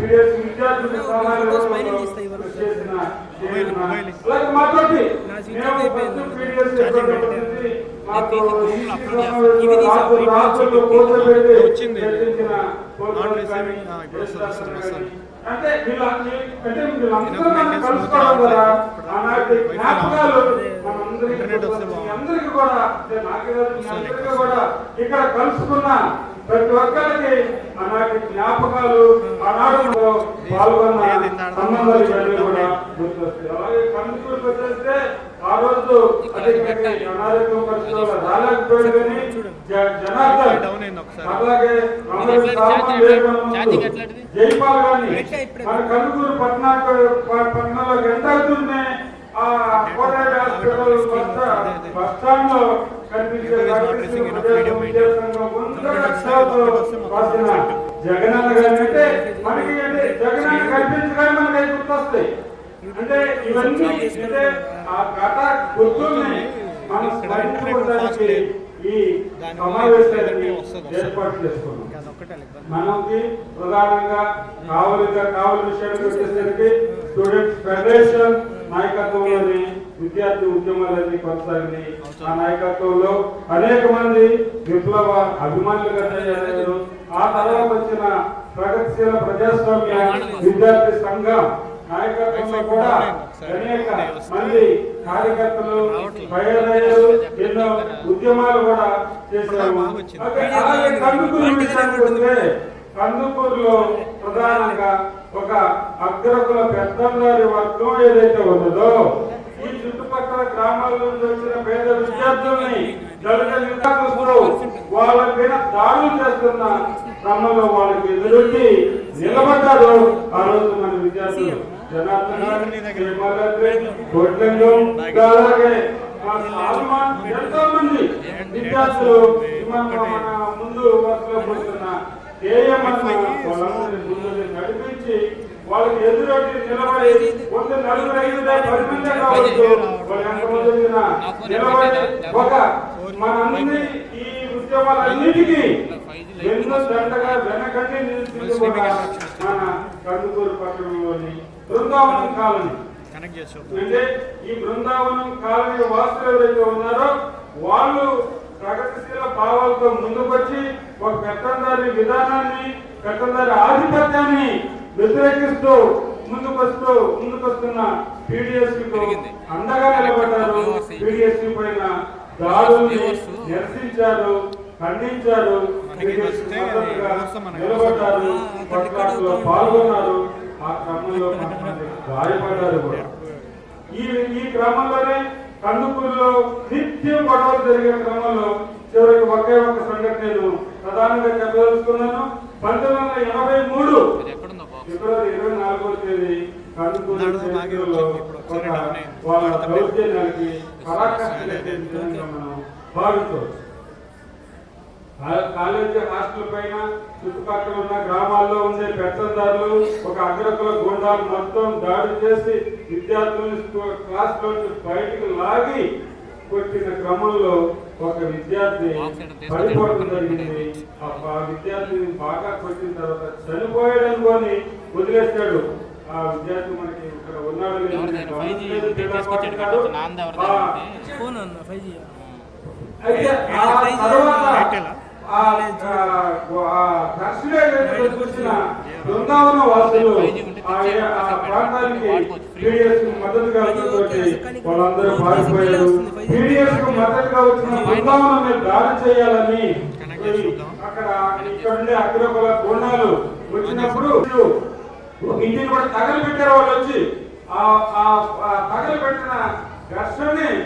PDS విద్యార్థులకు సహాయం వచ్చింది. అంటే వీళ్ళ అంటే వీళ్ళందరూ కలుసుకోవడం ద్వారా ఆనాటి జ్ఞాపకాలు మనందరికీ అందరికీ కూడా అంటే అందరికీ కూడా ఇక్కడ కలుసుకున్న ప్రతి ఒక్కరికి ఆనాటి జ్ఞాపకాలు ఆనాడు పాల్గొన్న సంబంధాలు ఇవన్నీ కూడా గుర్తొస్తాయి. అలాగే కందుకూరుకు వచ్చేస్తే ఆ రోజు అధికారి అనారోగ్యం పరిస్థితుల్లో రాలేకపోయాడు కానీ జ- జనార్దన్. అలాగే? జైపాల్ గారిని? మన కందుకూరు పట్టణా పట్టణంలో ఎంత అవుతుంది ఆ కోటాయి హాస్పిటల్ బస్ స్టాండ్లో కనిపించే Everybody is not జగనన్న గారిని అంటే మనకి అంటే జగనన్న కనిపించగానే మనకి అవి గుర్తొస్తాయి అంటే ఇవన్నీ అంటే ఆ గుర్తుల్ని మనం స్మరించుకోవడానికి ఈ ఏర్పాటు చేసుకున్నాం మనకి ప్రధానంగా కావలిగా కావలి విషయానికి వచ్చేసరికి స్టూడెంట్స్ ఫెడరేషన్ నాయకత్వంలోని విద్యార్థి ఉద్యమాలన్నీ కొనసాగింది ఆ నాయకత్వంలో అనేక మంది విప్లవ అభిమానులుగా తయారయ్యారు ఆ తర్వాత వచ్చిన ప్రగతిశీల ప్రజాస్వామ్య విద్యార్థి సంఘం నాయకత్వంలో కూడా అనేక మంది కార్యకర్తలు బయలుదేరారు. ఎన్నో ఉద్యమాలు కూడా చేశారు. అలాగే కందుకూరు విషయానికి వస్తే కందుకూరులో ప్రధానంగా ఒక అగ్రకుల పెద్దందారి వర్గం ఏదైతే ఉన్నదో గ్రామాల నుంచి వచ్చిన పేద విద్యార్థుల్ని దళిత విద్యార్థులు వాళ్ళ మీద దాడులు చేస్తున్న క్రమంలో వాళ్ళకి ఎదురొచ్చి నిలబడ్డారు ఆ రోజు మన విద్యార్థులు. జనార్దన్ అలాగే ఎంతో మంది విద్యార్థులు మన ముందు వరుసలో కూర్చున్న కేఎం వాళ్ళందరినీ ముందు నడిపించి వాళ్ళకి ఎదురొట్టి నిలబడి వంద నలుగురు ఐదు పది మంది కావచ్చు. నిలబడి ఒక మనందరి ఈ ఉద్యమాలన్నిటికీ ఎన్నో దండగా వెనకండి మన కందుకూరు పట్టణంలోని బృందావనం కాలనీ. అంటే ఈ బృందావనం కాలనీ వాసులు ఎవరైతే ఉన్నారో వాళ్ళు ప్రగతిశీల భావాలతో ముందుకొచ్చి ఒక పెత్తందారి విధానాన్ని పెత్తందారి ఆధిపత్యాన్ని వ్యతిరేకిస్తూ ముందుకొస్తూ ముందుకొస్తున్న పీడిఎస్ పెరిగింది. అండగా నిలబడ్డారు. పీడిఎస్ పైన దాడుల్ని నిరసించారు ఖండించారు. నిలబడ్డారు. కొట్లాటలో పాల్గొన్నారు. ఆ క్రమంలో గాయపడ్డారు కూడా. ఈ ఈ క్రమంలోనే కందుకూరులో నిత్యం గొడవలు జరిగే క్రమంలో చివరికి ఒకే ఒక సంఘటన నేను ప్రధానంగా చెప్పదలుచుకున్నాను. పంతొమ్మిది వందల ఎనభై మూడు ఫిబ్రవరి ఇరవై నాలుగో తేదీ ఒక. వాళ్ళ దౌర్జన్యానికి మనం భావించవచ్చు కా- కాలేజీ హాస్టల్ పైన చుట్టుపక్కల ఉన్న గ్రామాల్లో ఉండే పెత్తందారులు ఒక అగ్రకుల గుండాలు మొత్తం దాడి చేసి విద్యార్థుల్ని క్లాస్లో నుంచి బయటకు లాగి కొట్టిన క్రమంలో ఒక విద్యార్థి పడిపోవడం జరిగింది. ఆ విద్యార్థిని బాగా కొట్టిన తర్వాత చనిపోయాడు అనుకొని వదిలేస్తాడు. ఆ విద్యార్థి మనకి ఇక్కడ ఉన్నాడు లేదో. ఎవరిదైనా గమనించలేదు, 5G ఉంటే జిల్లా తీసుకొచ్చాడు పాఠశాల. కాబట్టి నాంది ఎవరిదైనా ఆ, ఉంటే ఫోన్ అన్న ఫైవ్ జీ అయితే ఆ తర్వాత ఆ ఆ- ఆ దర్శనం వచ్చిన బృందావన వాసులు ఆ ఆ ప్రాంతానికి పీడిఎస్ మద్దతుగా ఉన్నటువంటి వాళ్ళందరూ పారిపోయారు. పీడిఎస్కు మద్దతుగా వచ్చిన బృందావనం దాడి చేయాలని అక్కడ ఇక్కడ ఉండే అగ్రకుల గుండాలు వచ్చినప్పుడు ఒక ఇంటిని కూడా తగలు పెట్టారు వాళ్ళు వచ్చి. ఆ ఆ- ఆ ఘర్షణని